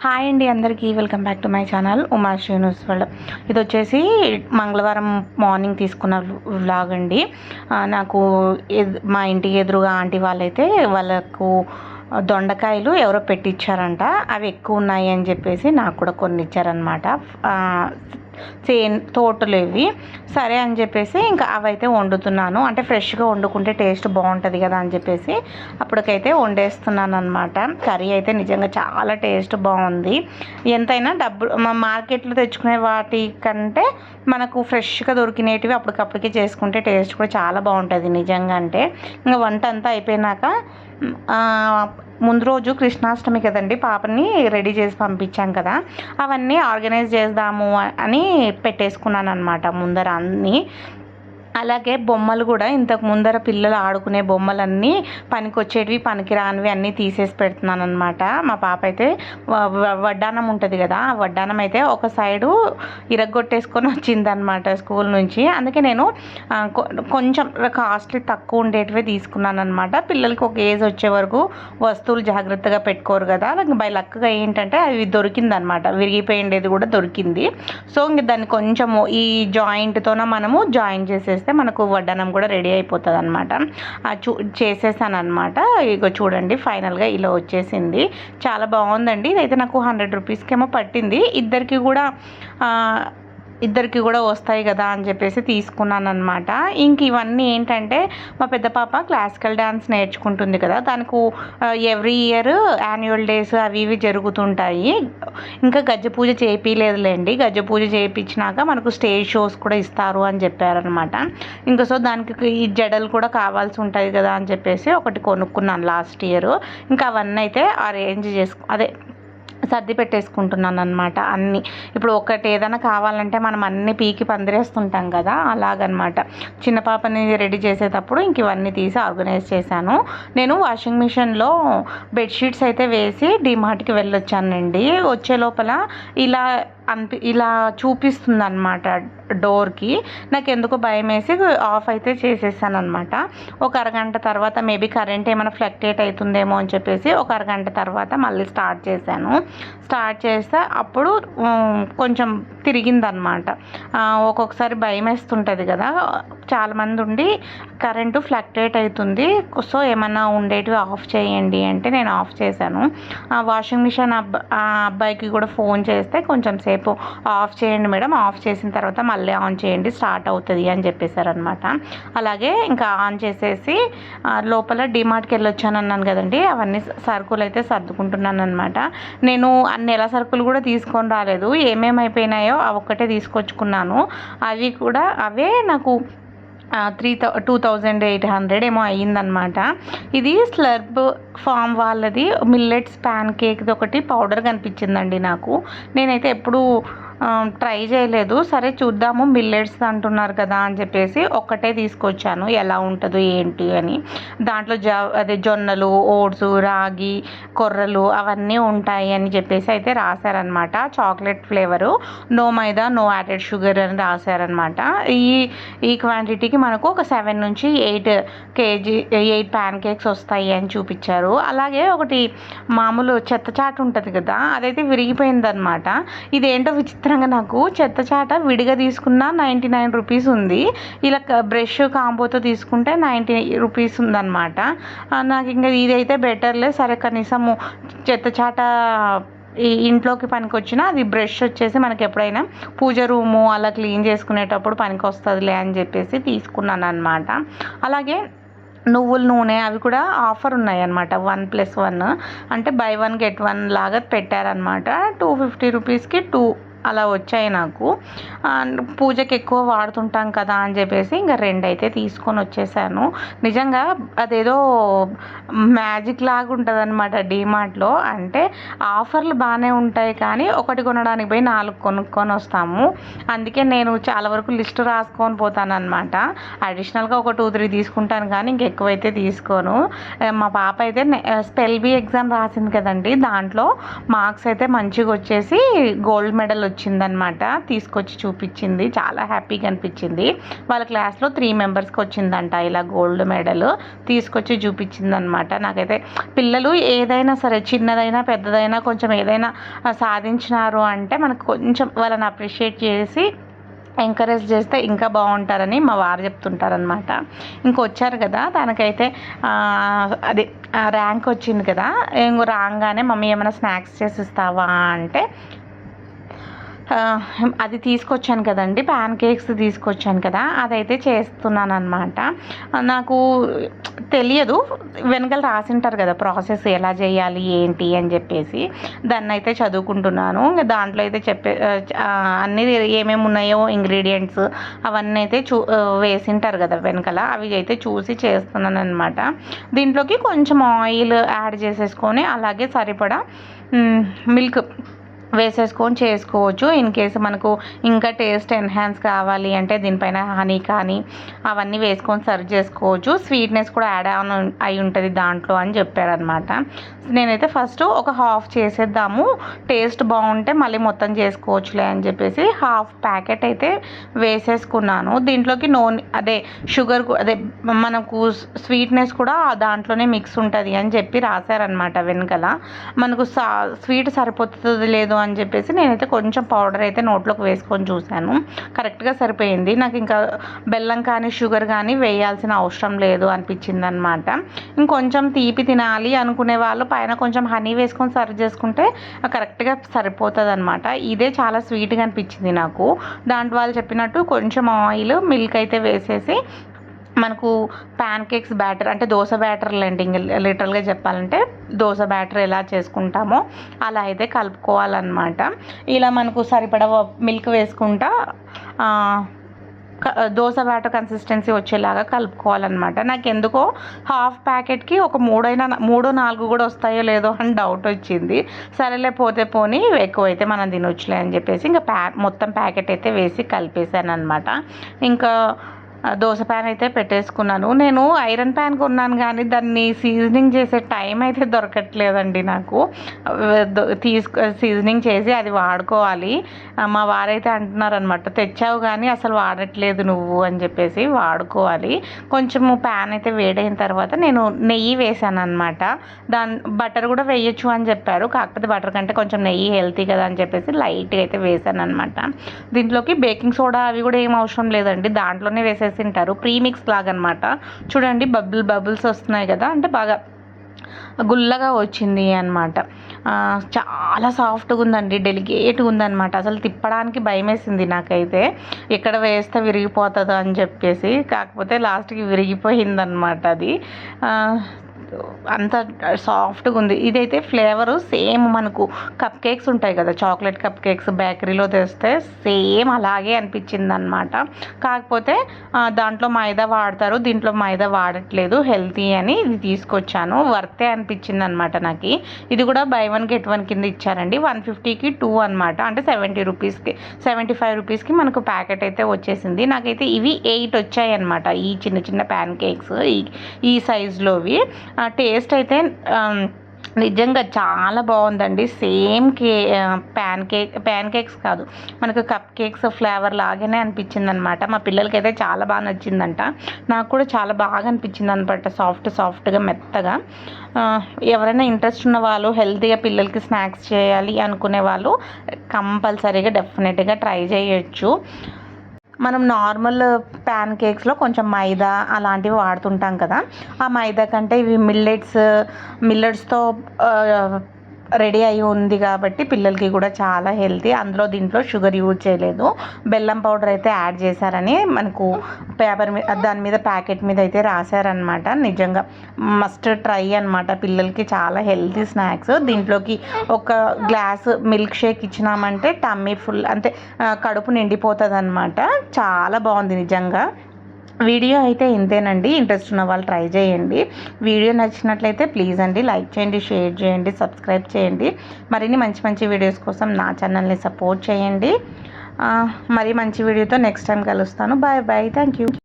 Hi అండి అందరికీ welcome back to my channel Uma Srinivas వాళ్ళ ఇది వచ్చేసి మంగళవారం మార్నింగ్ తీసుకున్న వ్లాగ్ అండి. నాకు ఎద్- మా ఇంటికి ఎదురుగా ఆంటీ వాళ్ళైతే వాళ్ళకు దొండకాయలు ఎవరో పెట్టించారంట అవి ఎక్కువ ఉన్నాయి అని చెప్పేసి నాకు కూడా కొన్ని ఇచ్చారనమాట చేన్ తోటలు ఇవి. సరే అని చెప్పేసి ఇంకా అవైతే వండుతున్నాను. అంటే ఫ్రెష్గా వండుకుంటే టేస్ట్ బాగుంటుంది కదా అని చెప్పేసి అప్పటికైతే వండేస్తున్నాను అనమాట కర్రీ అయితే నిజంగా చాలా టేస్ట్ బాగుంది. ఎంతైనా డబ్బు మార్కెట్లో తెచ్చుకునే వాటి కంటే మనకు ఫ్రెష్గా దొరికినేటివి అప్పటికప్పటికే చేసుకుంటే టేస్ట్ కూడా చాలా బాగుంటుంది నిజంగా అంటే. ఇంకా వంట అంతా అయిపోయినాక ముందు రోజు కృష్ణాష్టమి కదండి పాపని రెడీ చేసి పంపించాం కదా. అవన్నీ ఆర్గనైజ్ చేద్దాము అని పెట్టేసుకున్నాను అనమాట ముందర అన్నీ. అలాగే బొమ్మలు కూడా ఇంతకు ముందర పిల్లలు ఆడుకునే బొమ్మలన్నీ పనికొచ్చేటివి పనికిరానివి అన్నీ తీసేసి పెడుతున్నాను అనమాట మా పాప అయితే వ- వ- వడ్డానం ఉంటుంది కదా ఆ వడ్డానం అయితే ఒక సైడు ఇరగొట్టేసుకొని వచ్చిందనమాట స్కూల్ నుంచి. అందుకే నేను కొ- కొంచెం కాస్ట్లీ తక్కువ ఉండేటివే తీసుకున్నాను అనమాట పిల్లలకి ఒక ఏజ్ వచ్చే వరకు వస్తువులు జాగ్రత్తగా పెట్టుకోరు కదా. బై లక్గా ఏంటంటే అవి దొరికిందనమాట విరిగిపోయిండేది కూడా దొరికింది. సో ఇంక దాన్ని కొంచెము ఈ జాయింట్తోన మనము జాయిన్ చేసేస్తాం. మనకు వడ్డానం కూడా రెడీ అయిపోతుంది అనమాట చూ చేసేసాను అనమాట ఇగో చూడండి ఫైనల్గా ఇలా వచ్చేసింది. చాలా బాగుందండి. ఇదైతే నాకు హండ్రెడ్ రూపీస్కేమో పట్టింది. ఇద్దరికి కూడా ఇద్దరికి కూడా వస్తాయి కదా అని చెప్పేసి తీసుకున్నాను అనమాట ఇంక ఇవన్నీ ఏంటంటే మా పెద్ద పాప క్లాసికల్ డ్యాన్స్ నేర్చుకుంటుంది కదా దానికి ఎవ్రీ ఇయర్ యాన్యువల్ డేస్ అవి ఇవి జరుగుతుంటాయి. ఇంకా గజ్జ పూజ చేయించలేదులేండి గజ్జ పూజ చేయించినాక మనకు స్టేజ్ షోస్ కూడా ఇస్తారు అని చెప్పారనమాట ఇంకా సో దానికి ఈ జడలు కూడా కావాల్సి ఉంటుంది కదా అని చెప్పేసి ఒకటి కొనుక్కున్నాను లాస్ట్ ఇయర్ ఇంకా అవన్నీ అయితే అరేంజ్ చేసుకు అదే సర్ది పెట్టేసుకుంటున్నాను అనమాట అన్నీ. ఇప్పుడు ఒకటి ఏదైనా కావాలంటే మనం అన్ని పీకి పందిరేస్తుంటాం కదా అలాగనమాట. చిన్న పాపని రెడీ చేసేటప్పుడు ఇంక ఇవన్నీ తీసి ఆర్గనైజ్ చేశాను. నేను వాషింగ్ మిషన్లో బెడ్షీట్స్ అయితే వేసి డిమార్ట్కి వెళ్ళొచ్చానండి. వచ్చే లోపల ఇలా అనిపి ఇలా చూపిస్తుంది అనమాట డోర్కి. నాకు ఎందుకో భయం వేసి ఆఫ్ అయితే చేసేసాను అనమాట ఒక అరగంట తర్వాత మేబీ కరెంట్ ఏమైనా ఫ్లక్టేట్ అవుతుందేమో అని చెప్పేసి ఒక అరగంట తర్వాత మళ్ళీ స్టార్ట్ చేశాను. స్టార్ట్ చేస్తే అప్పుడు కొంచెం తిరిగిందనమాట ఒక్కొక్కసారి భయం వేస్తుంటుంది కదా. చాలామంది ఉండి కరెంటు ఫ్లక్టేట్ అవుతుంది సో ఏమన్నా ఉండేటివి ఆఫ్ చేయండి అంటే నేను ఆఫ్ చేశాను. ఆ వాషింగ్ మిషన్ అబ్బా ఆ అబ్బాయికి కూడా ఫోన్ చేస్తే కొంచెం సేపు ఆఫ్ చేయండి మేడం. ఆఫ్ చేసిన తర్వాత మళ్ళీ ఆన్ చేయండి. స్టార్ట్ అవుతుంది అని చెప్పేశారనమాట అలాగే ఇంకా ఆన్ చేసేసి లోపల డిమార్ట్కి వెళ్ళొచ్చాను అన్నాను కదండి. అవన్నీ సరుకులు అయితే సర్దుకుంటున్నాను అనమాట నేను అన్ని ఎలా సరుకులు కూడా తీసుకొని రాలేదు. ఏమేమి అయిపోయినాయో అవి ఒక్కటే తీసుకొచ్చుకున్నాను. అవి కూడా అవే నాకు three thou two thousand eight hundred ఏమో అయ్యిందనమాట ఇది స్లర్బ్ ఫామ్ వాళ్ళది మిల్లెట్స్ ప్యాన్ కేక్ది ఒకటి పౌడర్ కనిపించిందండి నాకు. నేనైతే ఎప్పుడూ ట్రై చేయలేదు. సరే చూద్దాము మిల్లెట్స్ అంటున్నారు కదా అని చెప్పేసి ఒక్కటే తీసుకొచ్చాను. ఎలా ఉంటుందో ఏంటి అని. దాంట్లో జ అదే జొన్నలు ఓట్స్ రాగి కొర్రలు అవన్నీ ఉంటాయి అని చెప్పేసి అయితే రాశారనమాట chocolate flavour. No maida no added sugar అని రాశారనమాట ఈ ఈ క్వాంటిటీకి మనకు ఒక సెవెన్ నుంచి eight KG eight pan cakes వస్తాయి అని చూపించారు. అలాగే ఒకటి మామూలు చెత్త చాట ఉంటుంది కదా అదైతే విరిగిపోయిందనమాట ఇదేంటో విచిత్రంగా నాకు చెత్త చాట విడిగా తీసుకున్న నైంటీ నైన్ రూపీస్ ఉంది. ఇలా బ్రష్ కాంబోతో తీసుకుంటే నైంటీ రూపీస్ ఉందన్నమాట. నాకు ఇంకా ఇదైతే బెటర్లే సరే కనీసము చెత్త చాట ఈ ఇంట్లోకి పనికొచ్చిన అది బ్రష్ వచ్చేసి మనకి ఎప్పుడైనా పూజ రూము అలా క్లీన్ చేసుకునేటప్పుడు పనికి వస్తుందిలే అని చెప్పేసి తీసుకున్నాను అనమాట అలాగే నువ్వుల నూనె అవి కూడా ఆఫర్ ఉన్నాయి అనమాట వన్ ప్లస్ వన్. అంటే బై వన్ గెట్ వన్ లాగా పెట్టారనమాట టూ ఫిఫ్టీ రూపీస్కి టూ అలా వచ్చాయి నాకు. అండ్ పూజకి ఎక్కువ వాడుతుంటాం కదా అని చెప్పేసి ఇంకా రెండు అయితే తీసుకొని వచ్చేసాను. నిజంగా అదేదో మ్యాజిక్ లాగా ఉంటుంది అనమాట డీమార్ట్లో. అంటే ఆఫర్లు బాగానే ఉంటాయి కానీ ఒకటి కొనడానికి పోయి నాలుగు కొనుక్కొని వస్తాము. అందుకే నేను చాలా వరకు లిస్ట్ రాసుకొని పోతాను అనమాట అడిషనల్గా ఒక టూ త్రీ తీసుకుంటాను కానీ ఇంకెక్కువైతే తీసుకోను. మా పాప అయితే స్పెల్ బి ఎగ్జామ్ రాసింది కదండి. దాంట్లో మార్క్స్ అయితే మంచిగా వచ్చేసి గోల్డ్ మెడల్ వచ్చి వచ్చిందనమాట తీసుకొచ్చి చూపించింది. చాలా హ్యాపీగా అనిపించింది. వాళ్ళ క్లాస్లో త్రీ మెంబర్స్కి వచ్చిందంట ఇలా గోల్డ్ మెడల్. తీసుకొచ్చి చూపించిందనమాట నాకైతే పిల్లలు ఏదైనా సరే చిన్నదైనా పెద్దదైనా కొంచెం ఏదైనా సాధించినారు అంటే మనకు కొంచెం వాళ్ళని అప్రిషియేట్ చేసి ఎంకరేజ్ చేస్తే ఇంకా బాగుంటారని మా వారు చెప్తుంటారనమాట ఇంకొచ్చారు కదా తనకైతే అదే ర్యాంక్ వచ్చింది కదా ఇంకో రాగానే మమ్మీ ఏమైనా స్నాక్స్ చేసి ఇస్తావా అంటే అది తీసుకొచ్చాను కదండి ప్యాన్ కేక్స్ తీసుకొచ్చాను కదా అదైతే చేస్తున్నాను అనమాట నాకు తెలియదు వెనకాల రాసింటారు కదా ప్రాసెస్ ఎలా చేయాలి ఏంటి అని చెప్పేసి. దాన్ని అయితే చదువుకుంటున్నాను దాంట్లో అయితే చెప్పే అన్నీ ఏమేమి ఉన్నాయో ఇంగ్రీడియంట్స్ అవన్నీ అయితే చూ వేసింటారు కదా వెనకాల అవి అయితే చూసి చేస్తున్నాను అనమాట దీంట్లోకి కొంచెం ఆయిల్ యాడ్ చేసేసుకొని అలాగే సరిపడా మిల్క్ వేసేసుకొని చేసుకోవచ్చు. ఇన్ కేసు మనకు ఇంకా టేస్ట్ ఎన్హాన్స్ కావాలి అంటే దీనిపైన హనీ కానీ అవన్నీ వేసుకొని సర్వ్ చేసుకోవచ్చు. స్వీట్నెస్ కూడా యాడ్ ఆన్ అయి ఉంటుంది దాంట్లో అని చెప్పారనమాట నేనైతే ఫస్ట్ ఒక హాఫ్ చేసేద్దాము. టేస్ట్ బాగుంటే మళ్ళీ మొత్తం చేసుకోవచ్చులే అని చెప్పేసి హాఫ్ ప్యాకెట్ అయితే వేసేసుకున్నాను. దీంట్లోకి నోన్ అదే షుగర్ అదే మనకు స్వీట్నెస్ కూడా దాంట్లోనే మిక్స్ ఉంటుంది అని చెప్పి రాశారనమాట వెనకల. మనకు సా స్వీట్ సరిపోతుంది లేదు అని చెప్పేసి నేనైతే కొంచెం పౌడర్ అయితే నోట్లోకి వేసుకొని చూశాను. కరెక్ట్గా సరిపోయింది. నాకు ఇంకా బెల్లం కానీ షుగర్ కానీ వేయాల్సిన అవసరం లేదు అనిపించింది అనమాట ఇంకొంచెం తీపి తినాలి అనుకునే వాళ్ళు పైన కొంచెం హనీ వేసుకొని సర్వ్ చేసుకుంటే కరెక్ట్గా సరిపోతుంది అనమాట ఇదే చాలా స్వీట్గా అనిపించింది నాకు. దాంట్లో వాళ్ళు చెప్పినట్టు కొంచెం ఆయిల్ మిల్క్ అయితే వేసేసి మనకు ప్యాన్ కేక్స్ బ్యాటర్ అంటే దోశ బ్యాటర్ లేండి లిటరల్గా చెప్పాలంటే దోశ బ్యాటర్ ఎలా చేసుకుంటామో అలా అయితే కలుపుకోవాలన్నమాట. ఇలా మనకు సరిపడ మిల్క్ వేసుకుంటా దోశ బ్యాటర్ కన్సిస్టెన్సీ వచ్చేలాగా కలుపుకోవాలన్నమాట. నాకు ఎందుకో హాఫ్ ప్యాకెట్కి ఒక మూడైనా మూడో నాలుగు కూడా వస్తాయో లేదో అని డౌట్ వచ్చింది. సరేలే పోతే పోని ఎక్కువైతే మనం తినొచ్చులే అని చెప్పేసి ఇంకా ప్యా మొత్తం ప్యాకెట్ అయితే వేసి కలిపేశాను అనమాట ఇంకా దోశ ప్యాన్ అయితే పెట్టేసుకున్నాను. నేను ఐరన్ ప్యాన్ కొన్నాను కానీ దాన్ని సీజనింగ్ చేసే టైం అయితే దొరకట్లేదండి నాకు. తీసుకు సీజనింగ్ చేసి అది వాడుకోవాలి. మా వారైతే అంటున్నారనమాట తెచ్చావు కానీ అసలు వాడట్లేదు నువ్వు అని చెప్పేసి వాడుకోవాలి. కొంచెము ప్యాన్ అయితే వేడైన తర్వాత నేను నెయ్యి వేసాను అనమాట దాని బటర్ కూడా వేయచ్చు అని చెప్పారు. కాకపోతే బటర్ కంటే కొంచెం నెయ్యి హెల్తీ కదా అని చెప్పేసి లైట్గా అయితే వేసాను అనమాట దీంట్లోకి బేకింగ్ సోడా అవి కూడా ఏం అవసరం లేదండి. దాంట్లోనే వేసే చేసింటారు ప్రీమిక్స్ లాగా అనమాట చూడండి బబుల్ బబుల్స్ వస్తున్నాయి కదా అంటే బాగా గుల్లగా వచ్చింది అనమాట చాలా సాఫ్ట్గా ఉందండి డెలికేట్గా ఉందన్నమాట అసలు తిప్పడానికి భయం వేసింది నాకైతే. ఎక్కడ వేస్తే విరిగిపోతుందో అని చెప్పేసి కాకపోతే లాస్ట్కి విరిగిపోయిందనమాట అది. అంత సాఫ్ట్గా ఉంది. ఇదైతే ఫ్లేవరు సేమ్ మనకు కప్ కేక్స్ ఉంటాయి కదా చాక్లెట్ కప్ కేక్స్ బేకరీలో తెస్తే సేమ్ అలాగే అనిపించింది అనమాట కాకపోతే దాంట్లో మైదా వాడతారు దీంట్లో మైదా వాడట్లేదు హెల్తీ అని ఇది తీసుకొచ్చాను. వర్తే అనిపించింది అనమాట నాకు. ఇది కూడా బై వన్ గెట్ వన్ కింద ఇచ్చారండి. వన్ ఫిఫ్టీకి టూ అనమాట అంటే సెవెంటీ రూపీస్కి సెవెంటీ ఫైవ్ రూపీస్కి మనకు ప్యాకెట్ అయితే వచ్చేసింది. నాకైతే ఇవి ఎయిట్ వచ్చాయి అనమాట ఈ చిన్న చిన్న ప్యాన్ కేక్స్ ఈ ఈ ఆ టేస్ట్ అయితే నిజంగా చాలా బాగుందండి. సేమ్ కే ప్యాన్ కేక్ ప్యాన్ కేక్స్ కాదు. మనకు కప్ కేక్స్ ఫ్లేవర్ లాగానే అనిపించింది అనమాట మా పిల్లలకైతే చాలా బాగా నచ్చిందంట. నాకు కూడా చాలా బాగా అనిపించింది అనమాట సాఫ్ట్ సాఫ్ట్గా మెత్తగా. ఎవరైనా ఇంట్రెస్ట్ ఉన్న వాళ్ళు హెల్తీగా పిల్లలకి స్నాక్స్ చేయాలి అనుకునే వాళ్ళు కంపల్సరీగా డెఫినెట్గా ట్రై చేయొచ్చు. మనం నార్మల్ ప్యాన్ కేక్స్లో కొంచెం మైదా అలాంటివి వాడుతుంటాం కదా. ఆ మైదా కంటే ఇవి మిల్లెట్స్ మిల్లెట్స్తో రెడీ అయి ఉంది కాబట్టి పిల్లలకి కూడా చాలా హెల్తీ. అందులో దీంట్లో షుగర్ యూజ్ చేయలేదు. బెల్లం పౌడర్ అయితే యాడ్ చేశారని మనకు పేపర్ మీద దాని మీద ప్యాకెట్ మీద అయితే రాశారనమాట నిజంగా మస్ట్ ట్రై అనమాట పిల్లలకి చాలా హెల్తీ స్నాక్స్. దీంట్లోకి ఒక గ్లాస్ మిల్క్ షేక్ ఇచ్చినామంటే టమ్మీ ఫుల్ అంటే కడుపు నిండిపోతుంది అనమాట చాలా బాగుంది నిజంగా. వీడియో అయితే ఇంతేనండి. ఇంట్రెస్ట్ ఉన్న వాళ్ళు ట్రై చేయండి. వీడియో నచ్చినట్లయితే ప్లీజ్ అండి. లైక్ చేయండి షేర్ చేయండి సబ్స్క్రైబ్ చేయండి. మరిన్ని మంచి మంచి వీడియోస్ కోసం నా ఛానల్ని సపోర్ట్ చేయండి. మరి మంచి వీడియోతో నెక్స్ట్ టైం కలుస్తాను. Bye bye. Thank you